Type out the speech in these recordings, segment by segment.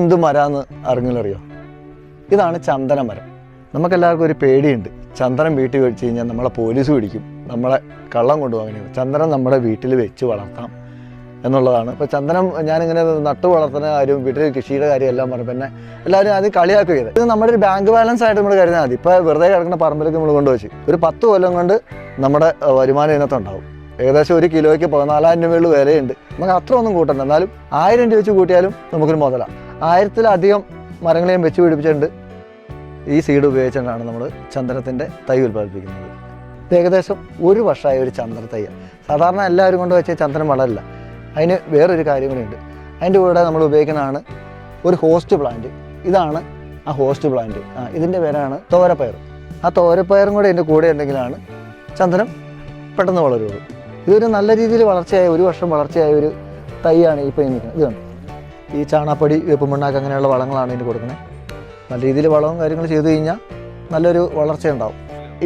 എന്ത് മരാന്ന് അറിഞ്ഞില്ലറിയോ? ഇതാണ് ചന്ദന മരം നമുക്കെല്ലാവർക്കും ഒരു പേടിയുണ്ട്. ചന്ദനം വീട്ടിൽ വെച്ച് കഴിഞ്ഞാൽ നമ്മളെ പോലീസ് പിടിക്കും. നമ്മളെ കള്ളം കൊണ്ടുപോകാൻ ചന്ദനം നമ്മുടെ വീട്ടിൽ വെച്ച് വളർത്താം എന്നുള്ളതാണ്. ഇപ്പോൾ ചന്ദനം ഞാനിങ്ങനെ നട്ടു വളർത്തുന്ന കാര്യം വീട്ടിൽ കൃഷിയുടെ കാര്യം എല്ലാം പറഞ്ഞു പിന്നെ എല്ലാവരും അത് കളിയാക്കുകയത് ഇത് നമ്മുടെ ഒരു ബാങ്ക് ബാലൻസ് ആയിട്ട് നമ്മൾ കരുതാൽ മതി ഇപ്പോൾ വെറുതെ കിടക്കുന്ന പറമ്പിലേക്ക് നമ്മൾ കൊണ്ടുവച്ച് ഒരു പത്ത് കൊല്ലം കൊണ്ട് നമ്മുടെ വരുമാനം ഇതിനകത്തുണ്ടാവും ഏകദേശം ഒരു കിലോയ്ക്ക് പതിനാലായിരം രൂപയുള്ള വിലയുണ്ട്. നമുക്ക് അത്ര ഒന്നും കൂട്ടണ്ട. എന്നാലും ആയിരം രൂപ വെച്ച് കൂട്ടിയാലും നമുക്കൊരു മുതലാണ് ആയിരത്തിലധികം മരങ്ങളെയും വെച്ച് പിടിപ്പിച്ചിട്ടുണ്ട്. ഈ സീഡ് ഉപയോഗിച്ചുകൊണ്ടാണ് നമ്മൾ ചന്ദനത്തിന്റെ തൈ ഉൽപ്പാദിപ്പിക്കുന്നത്. ഏകദേശം ഒരു വർഷമായ ഒരു ചന്ദന തൈ സാധാരണ എല്ലാവരും കൊണ്ട് വെച്ചാൽ ചന്ദനം വളരില്ല. അതിന് വേറൊരു കാര്യം കൂടിയുണ്ട്. അതിന്റെ കൂടെ നമ്മൾ ഉപയോഗിക്കുന്നതാണ് ഒരു ഹോസ്റ്റ് പ്ലാന്റ് ഇതാണ് ആ ഹോസ്റ്റ് പ്ലാന്റ് ആ ഇതിന്റെ പേരാണ് തോരപ്പയർ. ആ തോരപ്പയറും കൂടെ ഇതിന്റെ കൂടെ ഉണ്ടെങ്കിലാണ് ചന്ദനം പെട്ടെന്ന് വളരുള്ളൂ. ഇതൊരു നല്ല രീതിയിൽ വളർച്ചയായ ഒരു വർഷം വളർച്ചയായ ഒരു തൈയാണ് ഇപ്പോൾ നിൽക്കുന്നത്. ഇത് കണ്ടോ? ഈ ചാണാപ്പൊടി വേപ്പുമണ്ണാക്ക് അങ്ങനെയുള്ള വളങ്ങളാണ് ഇതിന് കൊടുക്കുന്നത്. നല്ല രീതിയിൽ വളവും കാര്യങ്ങളും ചെയ്തു കഴിഞ്ഞാൽ നല്ലൊരു വളർച്ച ഉണ്ടാവും.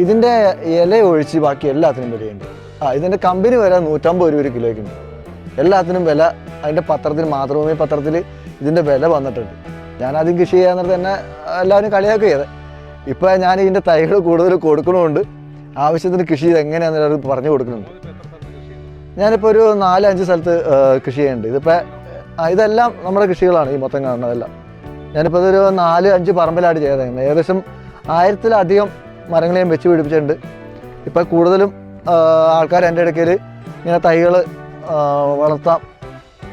ഇതിന്റെ ഇല ഒഴിച്ച് ബാക്കി എല്ലാത്തിനും വിലയുണ്ട്. ആ ഇതിന്റെ കമ്പനി വരെ നൂറ്റമ്പത് രൂപ ഒരു കിലോയ്ക്കുണ്ട് എല്ലാത്തിനും വില അതിന്റെ പത്രത്തിൽ മാതൃഭൂമി പത്രത്തിൽ ഇതിന്റെ വില വന്നിട്ടുണ്ട്. ഞാൻ ആദ്യം കൃഷി ചെയ്യാന്നിട്ട് തന്നെ എല്ലാവരും കളിയാക്കി ചെയ്തത്. ഇപ്പോൾ ഞാൻ ഇതിന്റെ തൈകൾ കൂടുതൽ കൊടുക്കണമുണ്ട്. ആവശ്യത്തിന് കൃഷി ഇത് എങ്ങനെയാണെന്ന് പറഞ്ഞു കൊടുക്കുന്നുണ്ട്. ഞാനിപ്പോൾ ഒരു നാലഞ്ച് സ്ഥലത്ത് കൃഷി ചെയ്യുന്നുണ്ട്. ഇതിപ്പോൾ ഇതെല്ലാം നമ്മുടെ കൃഷികളാണ് ഈ മൊത്തം കാണുന്നതെല്ലാം ഞാനിപ്പോൾ ഇതൊരു നാല് അഞ്ച് പറമ്പിലായിട്ട് ചെയ്തേക്കുന്നത്. ഏകദേശം ആയിരത്തിലധികം മരങ്ങളെയും വെച്ച് പിടിപ്പിച്ചിട്ടുണ്ട്. ഇപ്പം കൂടുതലും ആൾക്കാർ എന്റെ ഇടയ്ക്കൽ ഇങ്ങനെ തൈകൾ വളർത്താം.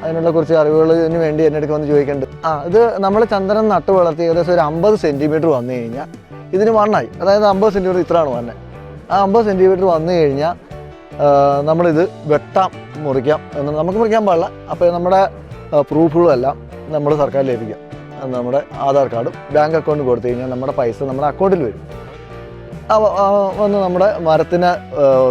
അതിനുള്ള കുറച്ച് അറിവുകളിന് വേണ്ടി എന്റെ അടുക്ക് വന്ന് ചോദിക്കുന്നുണ്ട്. ആ ഇത് നമ്മൾ ചന്ദനം നട്ട് വളർത്തി ഏകദേശം ഒരു അമ്പത് സെന്റിമീറ്റർ വന്നു കഴിഞ്ഞാൽ ഇതിന് മണ്ണായി. അതായത് അമ്പത് സെന്റിമീറ്റർ ഇത്രയാണ് വന്നത് ആ അമ്പത് സെന്റിമീറ്റർ വന്നു കഴിഞ്ഞാൽ നമ്മളിത് വെട്ടാം മുറിക്കാം. എന്ന് നമുക്ക് മുറിക്കാൻ പാടില്ല. അപ്പോൾ നമ്മുടെ പ്രൂഫുകളും എല്ലാം നമ്മൾ സർക്കാരിൽ ലഭിക്കും. നമ്മുടെ ആധാർ കാർഡും ബാങ്ക് അക്കൗണ്ട് കൊടുത്തു കഴിഞ്ഞാൽ നമ്മുടെ പൈസ നമ്മുടെ അക്കൗണ്ടിൽ വരും. വന്ന് നമ്മുടെ മരത്തിന്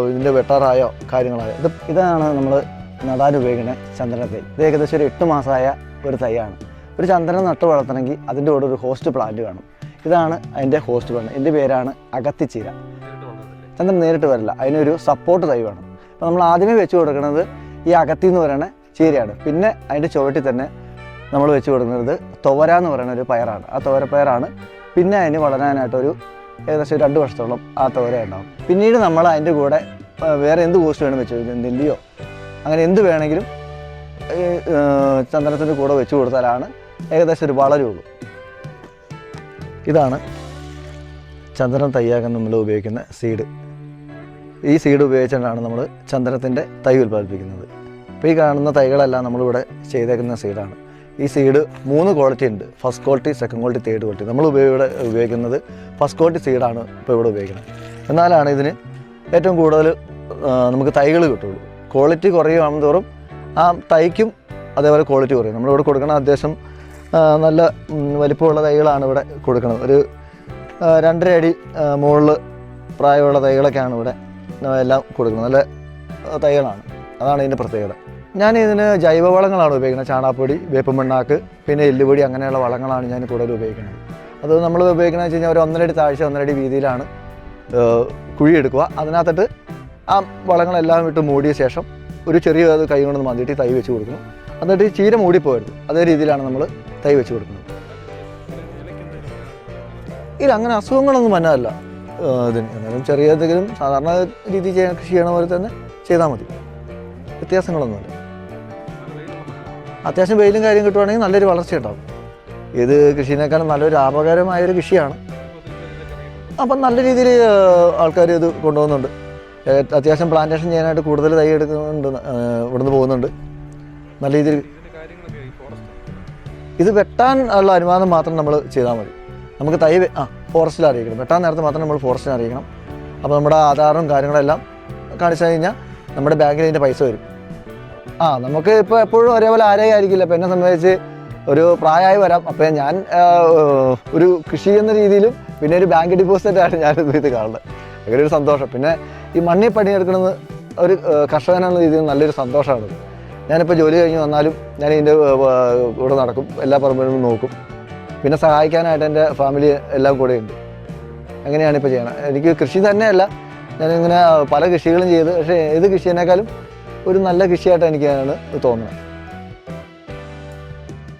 ഇതിന്റെ വെട്ടാറായോ കാര്യങ്ങളായോ ഇത് ഇതാണ് നമ്മൾ നടാൻ ഉപയോഗിക്കുന്ന ചന്ദന തൈ. ഇത് ഏകദേശം ഒരു എട്ട് മാസമായ ഒരു തൈയാണ്. ഒരു ചന്ദനം നട്ട് വളർത്തണമെങ്കിൽ അതിന്റെ കൂടെ ഒരു ഹോസ്റ്റ് പ്ലാന്റ് വേണം. ഇതാണ് അതിന്റെ ഹോസ്റ്റ് പ്ലാന്റ് എന്റെ പേരാണ് അകത്തിച്ചീര. ചന്ദ്രൻ നേരിട്ട് വരില്ല. അതിനൊരു സപ്പോർട്ട് തൈ വേണം. അപ്പോൾ നമ്മൾ ആദ്യമേ വെച്ച് കൊടുക്കുന്നത് ഈ അകത്തി എന്ന് പറയുന്ന ചീരയാണ്. പിന്നെ അതിന്റെ ചുവട്ടിൽ തന്നെ നമ്മൾ വെച്ച് കൊടുക്കുന്നത് തുവര എന്ന് പറയുന്ന ഒരു പയറാണ്. ആ തുവരപ്പയറാണ് പിന്നെ അതിന് വളരാനായിട്ടൊരു ഏകദേശം രണ്ട് വർഷത്തോളം ആ തുവര ഉണ്ടാവും. പിന്നീട് നമ്മൾ അതിന്റെ കൂടെ വേറെ എന്ത് കോസ്റ്റ് വേണം വെച്ച് കഴിഞ്ഞാൽ നെല്ലിയോ അങ്ങനെ എന്ത് വേണമെങ്കിലും ചന്ദനത്തിന്റെ കൂടെ വെച്ച് കൊടുത്താലാണ് ഏകദേശം ഒരു വളരുള്ളൂ ഇതാണ് ചന്ദനം തയ്യാക്കാൻ നമ്മൾ ഉപയോഗിക്കുന്ന സീഡ് ഈ സീഡ് ഉപയോഗിച്ചാണ് നമ്മൾ ചന്ദനത്തിന്റെ തൈ ഉൽപ്പാദിപ്പിക്കുന്നത്. അപ്പോൾ ഈ കാണുന്ന തൈകളെല്ലാം നമ്മളിവിടെ ചെയ്തേക്കുന്ന സീഡാണ്. ഈ സീഡ് മൂന്ന് ക്വാളിറ്റി ഉണ്ട്. First quality second quality third quality നമ്മൾ ഇവിടെ ഉപയോഗിക്കുന്നത് ഫസ്റ്റ് ക്വാളിറ്റി സീഡാണ് ഇപ്പോൾ ഇവിടെ ഉപയോഗിക്കുന്നത്. എന്നാലാണ് ഇതിന് ഏറ്റവും കൂടുതൽ നമുക്ക് തൈകൾ കിട്ടുള്ളൂ. ക്വാളിറ്റി കുറയുകയാണെന്ന് തോറും ആ തൈക്കും അതേപോലെ ക്വാളിറ്റി കുറയും. നമ്മളിവിടെ കൊടുക്കുന്ന അത്യാവശ്യം നല്ല വലിപ്പമുള്ള തൈകളാണ് ഇവിടെ കൊടുക്കുന്നത്. ഒരു രണ്ടര അടി മുകളിൽ പ്രായമുള്ള തൈകളൊക്കെയാണ് ഇവിടെ എല്ലാം കൊടുക്കുന്നത്. നല്ല തൈകളാണ്. അതാണ് ഇതിന്റെ പ്രത്യേകത. ഞാൻ ഇതിന് ജൈവവളങ്ങളാണ് ഉപയോഗിക്കുന്നത്. ചാണാപ്പൊടി വേപ്പും മണ്ണാക്ക് പിന്നെ എല്ലുപൊടി അങ്ങനെയുള്ള വളങ്ങളാണ് ഞാൻ കൂടുതൽ ഉപയോഗിക്കുന്നത്. അത് നമ്മൾ ഉപയോഗിക്കുന്നത് വെച്ച് കഴിഞ്ഞാൽ ഒരു ഒന്നരടി താഴ്ച ഒന്നരടി വീതിയിലാണ് കുഴിയെടുക്കുക അതിനകത്തിട്ട് ആ വളങ്ങളെല്ലാം ഇട്ട് മൂടിയ ശേഷം ഒരു ചെറിയ കൈ കൊണ്ട് മതിയിട്ട് തൈ വെച്ച് കൊടുക്കുന്നു. എന്നിട്ട് ഈ ചീര മൂടിപ്പോരുത് അതേ രീതിയിലാണ് നമ്മൾ തൈ വെച്ച് കൊടുക്കുന്നത്. ഇല്ല അങ്ങനെ അസുഖങ്ങളൊന്നും വന്നതല്ല ഇതിന്. എന്നാലും ചെറിയ എന്തെങ്കിലും സാധാരണ രീതി കൃഷി ചെയ്യണ പോലെ തന്നെ ചെയ്താൽ മതി. വ്യത്യാസങ്ങളൊന്നുമില്ല. അത്യാവശ്യം വെയിലും കാര്യം കിട്ടുവാണെങ്കിൽ നല്ലൊരു വളർച്ച ഉണ്ടാവും. ഇത് കൃഷിനേക്കാളും നല്ലൊരു ലാഭകരമായ ഒരു കൃഷിയാണ്. അപ്പം നല്ല രീതിയിൽ ആൾക്കാർ ഇത് കൊണ്ടുപോകുന്നുണ്ട്. അത്യാവശ്യം പ്ലാന്റേഷൻ ചെയ്യാനായിട്ട് കൂടുതൽ തൈ എടുക്കുന്നുണ്ട് ഇവിടുന്ന് പോകുന്നുണ്ട്. നല്ല രീതിയിൽ ഇത് വെട്ടാൻ ഉള്ള അനുവാദം മാത്രം നമ്മൾ ചെയ്താൽ മതി. നമുക്ക് തൈ ആ ഫോറസ്റ്റിൽ അറിയിക്കണം. വെട്ടാൻ നേരത്തെ മാത്രം നമ്മൾ ഫോറസ്റ്റിൽ അറിയിക്കണം. അപ്പോൾ നമ്മുടെ ആധാറും കാര്യങ്ങളെല്ലാം കാണിച്ചു കഴിഞ്ഞാൽ നമ്മുടെ ബാങ്കിൽ അതിന്റെ പൈസ വരും. ആ നമുക്ക് ഇപ്പോൾ എപ്പോഴും ഒരേപോലെ ആരെയും ആയിരിക്കില്ല അപ്പോൾ എന്നെ സംബന്ധിച്ച് ഒരു പ്രായമായി വരാം. അപ്പോൾ ഞാൻ ഒരു കൃഷി എന്ന രീതിയിലും പിന്നെ ഒരു ബാങ്ക് ഡിപ്പോസിറ്റ് ആയിട്ട് ഞാൻ ഇത് കാണുന്നത്. അങ്ങനെ ഒരു സന്തോഷം. പിന്നെ ഈ മണ്ണിൽ പണിയെടുക്കണമെന്ന് ഒരു കർഷകനെന്ന രീതിയിൽ നല്ലൊരു സന്തോഷമാണ്. ഞാനിപ്പോൾ ജോലി കഴിഞ്ഞ് വന്നാലും ഞാൻ ഇതിന്റെ കൂടെ നടക്കും. എല്ലാ പറമ്പിലും നോക്കും. പിന്നെ സഹായിക്കാനായിട്ട് എന്റെ ഫാമിലി എല്ലാം കൂടെ ഉണ്ട് അങ്ങനെയാണ് ഇപ്പോൾ ചെയ്യണം എനിക്ക് കൃഷി തന്നെയല്ല. ഞാനിങ്ങനെ പല കൃഷികളും ചെയ്ത്. പക്ഷേ ഏത് കൃഷിയേക്കാളും ഒരു നല്ല കൃഷിയായിട്ട് എനിക്ക് തോന്നുന്നത്.